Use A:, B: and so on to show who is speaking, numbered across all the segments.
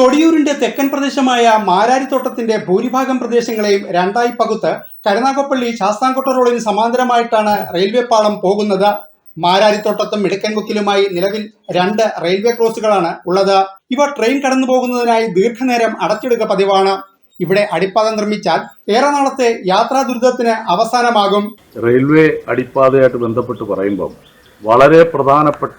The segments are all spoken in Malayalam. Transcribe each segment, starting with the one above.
A: തൊടിയൂരിന്റെ തെക്കൻ പ്രദേശമായ മാരാരിത്തോട്ടത്തിന്റെ ഭൂരിഭാഗം പ്രദേശങ്ങളെയും രണ്ടായി പകുത്ത് കരുനാഗപ്പള്ളി ശാസ്താംകോട്ട റോഡിന് സമാന്തരമായിട്ടാണ് റെയിൽവേ പാളം പോകുന്നത്. മാരാരിത്തോട്ടത്തും ഇടക്കൻകുക്കിലുമായി നിലവിൽ രണ്ട് റെയിൽവേ ക്രോസുകളാണ് ഉള്ളത്. ഇവ ട്രെയിൻ കടന്നു പോകുന്നതിനായി ദീർഘനേരം അടച്ചിടുക പതിവാണ്. ഇവിടെ അടിപ്പാത നിർമ്മിച്ചാൽ ഏറെ നാളത്തെ യാത്രാ ദുരിതത്തിന് അവസാനമാകും.
B: റെയിൽവേ അടിപ്പാതയായിട്ട് ബന്ധപ്പെട്ട് പറയുമ്പം വളരെ പ്രധാനപ്പെട്ട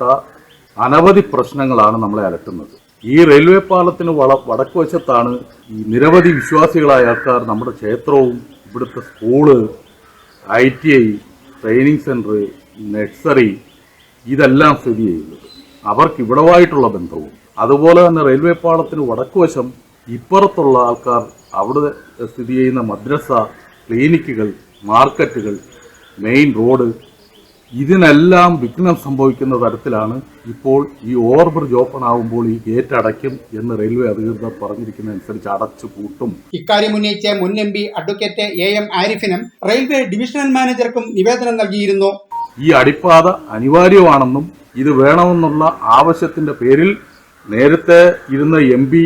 B: അനവധി പ്രശ്നങ്ങളാണ് നമ്മളെ അലട്ടുന്നത്. ഈ റെയിൽവേ പാലത്തിന് വള വടക്ക് വശത്താണ് ഈ നിരവധി വിശ്വാസികളായ ആൾക്കാർ നമ്മുടെ ക്ഷേത്രവും ഇവിടുത്തെ school I T I training centre nursery ഇതെല്ലാം സ്ഥിതി ചെയ്യുന്നത്. അവർക്ക് ഇവിടവായിട്ടുള്ള ബന്ധവും. അതുപോലെ തന്നെ റെയിൽവേ പാളത്തിന് വടക്കുവശം ഇപ്പുറത്തുള്ള ആൾക്കാർ അവിടെ സ്ഥിതി ചെയ്യുന്ന മദ്രസ ക്ലിനിക്കുകൾ മാർക്കറ്റുകൾ മെയിൻ റോഡ് ഇതിനെല്ലാം വിഘ്നം സംഭവിക്കുന്ന തരത്തിലാണ് ഇപ്പോൾ ഈ ഓവർബ്രിഡ്ജ് ഓപ്പൺ ആകുമ്പോൾ ഈ ഗേറ്റ് അടയ്ക്കും എന്ന് റെയിൽവേ അധികൃതർ പറഞ്ഞിരിക്കുന്നതനുസരിച്ച് അടച്ചു പൂട്ടും.
A: ഇക്കാര്യം ഉന്നയിച്ച മുൻ M P advocate A M ആരിഫിനും railway divisional മാനേജർക്കും നിവേദനം നൽകിയിരുന്നു.
B: ഈ അടിപ്പാത അനിവാര്യമാണെന്നും ഇത് വേണമെന്നുള്ള ആവശ്യത്തിന്റെ പേരിൽ നേരത്തെ ഇരുന്ന എം പി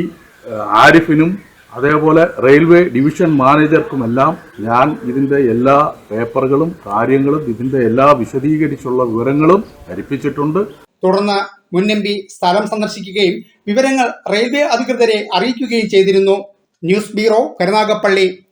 B: ആരിഫിനും അതേപോലെ റെയിൽവേ ഡിവിഷൻ മാനേജർക്കുമെല്ലാം ഞാൻ ഇതിന്റെ എല്ലാ പേപ്പറുകളും കാര്യങ്ങളും ഇതിന്റെ എല്ലാ വിശദീകരിച്ചുള്ള വിവരങ്ങളും ധരിപ്പിച്ചിട്ടുണ്ട്.
A: തുടർന്ന് മുൻ എം പി സ്ഥലം സന്ദർശിക്കുകയും വിവരങ്ങൾ റെയിൽവേ അധികൃതരെ അറിയിക്കുകയും ചെയ്തിരുന്നു. News bureau Karunagappally.